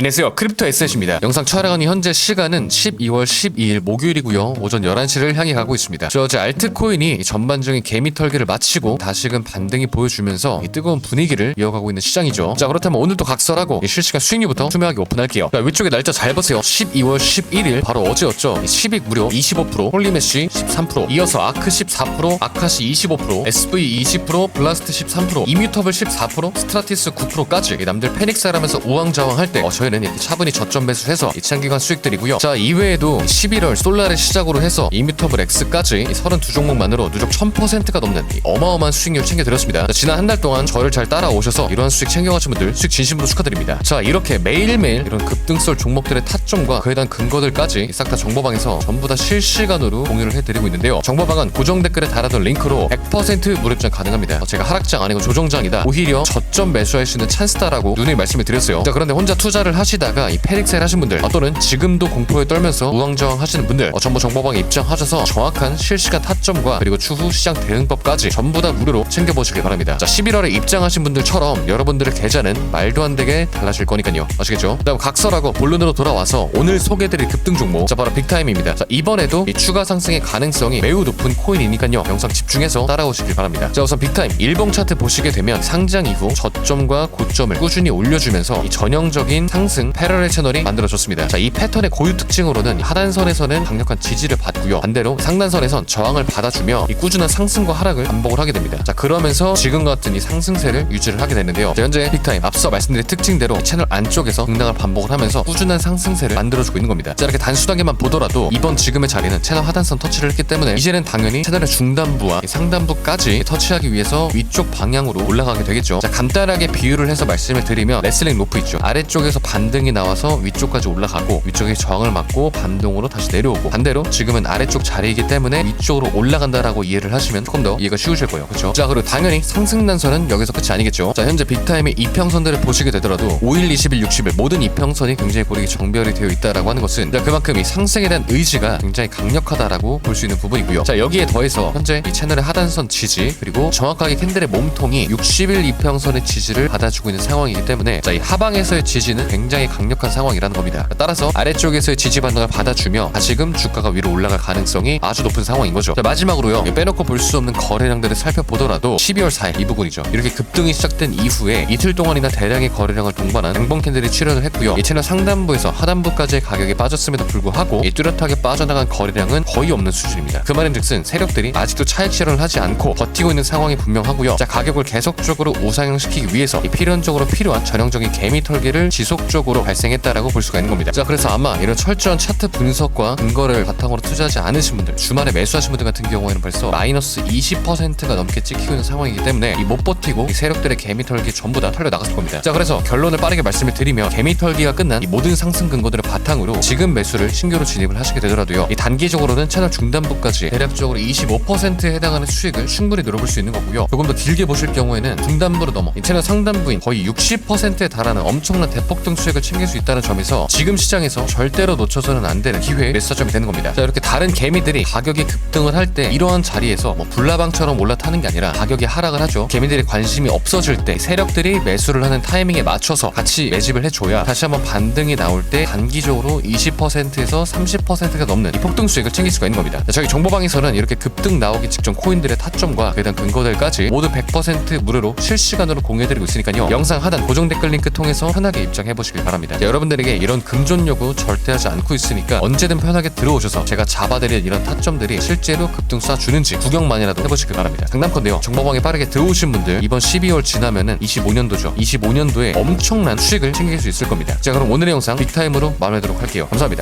안녕하세요. 크립토 에셋입니다. 영상 촬영하는 현재 시간은 12월 12일 목요일이고요. 오전 11시를 향해 가고 있습니다. 저 어제 알트코인이 전반적인 개미 털기를 마치고 다시금 반등이 보여주면서 이 뜨거운 분위기를 이어가고 있는 시장이죠. 자 그렇다면 오늘도 각설하고 이 실시간 수익률부터 투명하게 오픈할게요. 자 위쪽에 날짜 잘 보세요. 12월 11일 바로 어제였죠. 이 시빅 무려 25% 홀리메쉬 13% 이어서 아크 14% 아카시 25% SV 20% 블라스트 13% 이뮤터블 14% 스트라티스 9%까지. 남들 패닉사라면서 우왕좌왕할 때 어, 저희는 이렇게 차분히 저점 매수해서 이 장기간 수익들이고요. 자 이외에도 11월 솔라를 시작으로 해서 이뮤터블 X까지 이 32종목만으로 누적 1000%가 넘는 이 어마어마한 수익률 챙겨드렸습니다. 자, 지난 한 달 동안 저를 잘 따라오셔서 이러한 수익 챙겨가신 분들 수익 진심으로 축하드립니다. 자 이렇게 매일매일 이런 급등설 종목들의 타점과 그에 대한 근거들까지 싹 다 정보방에서 전부 다 실시간으로 공유를 해드리고 있는데요. 정보방은 고정 댓글에 달아둔 링크로 100% 무료입장 가능합니다. 어, 제가 하락장 아니고 조정장이다. 오히려 저점 매수할 수 있는 찬스다라고 누누이 말씀을 드렸어요. 자 그런데 혼자 투자를 하시다가 이 패닉셀 하신 분들 어, 또는 지금도 공포에 떨면서 우왕좌왕 하시는 분들 어, 전부 정보방에 입장하셔서 정확한 실시간 타점과 그리고 추후 시장 대응법까지 전부 다 무료로 챙겨보시길 바랍니다. 자 11월에 입장하신 분들처럼 여러분들의 계좌는 말도 안 되게 달라질 거니까요. 아시겠죠? 그다음 각설하고 본론으로 돌아와서 오늘 소개해드릴 급등 종목. 자 바로 빅타임입니다. 자 이번에도 이 추가 상승의 가능성이 매우 높은 코인이니까요. 영상 집중해서 따라오시길 바랍니다. 자 우선 빅타임 일봉 차트 보시게 되면 상장 이후 저점과 고점을 꾸준히 올려주면서 이 전형적인 상승 패러렐 채널이 만들어졌습니다. 자 이 패턴의 고유 특징으로는 이 하단선에서는 강력한 지지를 받고요. 반대로 상단선에선 저항을 받아주며 이 꾸준한 상승과 하락을 반복을 하게 됩니다. 자 그러면서 지금 같은 이 상승세를 유지를 하게 되는데요. 자, 현재 빅타임 앞서 말씀드린 특징대로 이 채널 안쪽에서 등락을 반복을 하면서 꾸준한 상승세를 만들어주고 있는 겁니다. 자 이렇게 단순하게만 보더라도 이번 지금의 자리는 채널 하단선 터치를 했기 때문에 이제는 당연히 채널의 중단부와 이 상단부까지 터치하기 위해서 위쪽 방향으로 올라가게 되겠죠. 자 간단하게 비유를 해서 말씀을 드리면 레슬링 로프 있죠. 아래쪽에서 반 등이 나와서 위쪽까지 올라가고 위쪽에 저항을 맞고 반동으로 다시 내려오고 반대로 지금은 아래쪽 자리이기 때문에 위쪽으로 올라간다라고 이해를 하시면 조금 더 이해가 쉬우실 거예요. 그렇죠 자 그리고 당연히 상승 단선은 여기서 끝이 아니겠죠. 자 현재 빅타임의 이평선들을 보시게 되더라도 5일 20일 60일 모든 이평선이 굉장히 고르게 정별이 되어 있다라고 하는 것은 자, 그만큼 이 상승에 대한 의지가 굉장히 강력하다라고 볼 수 있는 부분이고요. 자 여기에 더해서 현재 이 채널의 하단선 지지 그리고 정확하게 캔들의 몸통이 60일 이평선의 지지를 받아주고 있는 상황이기 때문에 자이 하방에서의 지지는 굉장히 강력한 상황이라는 겁니다. 따라서 아래쪽에서의 지지 반등을 받아주며 다시금 주가가 위로 올라갈 가능성이 아주 높은 상황인 거죠. 자 마지막으로요. 이 빼놓고 볼 수 없는 거래량들을 살펴보더라도 12월 4일 이 부분이죠. 이렇게 급등이 시작된 이후에 이틀 동안이나 대량의 거래량을 동반한 맹봉 캔들이 출현을 했고요. 이 채널 상단부에서 하단부까지의 가격이 빠졌음에도 불구하고 이 뚜렷하게 빠져나간 거래량은 거의 없는 수준입니다. 그 말인즉슨 세력들이 아직도 차익 실현을 하지 않고 버티고 있는 상황이 분명하고요. 자 가격을 계속적으로 우상향시키기 위해서 이 필연적으로 필요한 전형적인 개미 털기를 지속 적으로 발생했다라고 볼 수가 있는 겁니다. 자 그래서 아마 이런 철저한 차트 분석과 근거를 바탕으로 투자하지 않으신 분들 주말에 매수하신 분들 같은 경우에는 벌써 마이너스 20%가 넘게 찍히고 있는 상황이기 때문에 이 못 버티고 이 세력들의 개미 털기 전부 다 털려 나갔을 겁니다. 자 그래서 결론을 빠르게 말씀을 드리면 개미 털기가 끝난 이 모든 상승 근거들을 바탕으로 지금 매수를 신규로 진입을 하시게 되더라도요. 이 단기적으로는 채널 중단부까지 대략적으로 25%에 해당하는 수익을 충분히 노려볼 수 있는 거고요. 조금 더 길게 보실 경우에는 중단부로 넘어 이 채널 상단부인 거의 60%에 달하는 엄청난 대폭등 수익을 챙길 수 있다는 점에서 지금 시장에서 절대로 놓쳐서는 안 되는 기회의 매수점이 되는 겁니다. 자 이렇게 다른 개미들이 가격이 급등을 할 때 이러한 자리에서 뭐 불나방처럼 올라타는 게 아니라 가격이 하락을 하죠. 개미들이 관심이 없어질 때 세력들이 매수를 하는 타이밍에 맞춰서 같이 매집을 해줘야 다시 한번 반등이 나올 때 단기적으로 20%에서 30%가 넘는 이 폭등 수익을 챙길 수가 있는 겁니다. 자, 저희 정보방에서는 이렇게 급등 나오기 직전 코인들의 타점과 그에 대한 근거들까지 모두 100% 무료로 실시간으로 공유해드리고 있으니까요. 영상 하단 고정 댓글 링크 통해서 편하게 입장해 보시 길 바랍니다. 자, 여러분들에게 이런 금존 요구 절대 하지 않고 있으니까 언제든 편하게 들어오셔서 제가 잡아드릴 이런 타점들이 실제로 급등 쏴주는지 구경만이라도 해보시길 바랍니다. 장남컨대요 정보방에 빠르게 들어오신 분들 이번 12월 지나면은 25년도죠. 25년도에 엄청난 수익을 챙길 수 있을 겁니다. 자 그럼 오늘의 영상 빅타임으로 마무리하도록 할게요. 감사합니다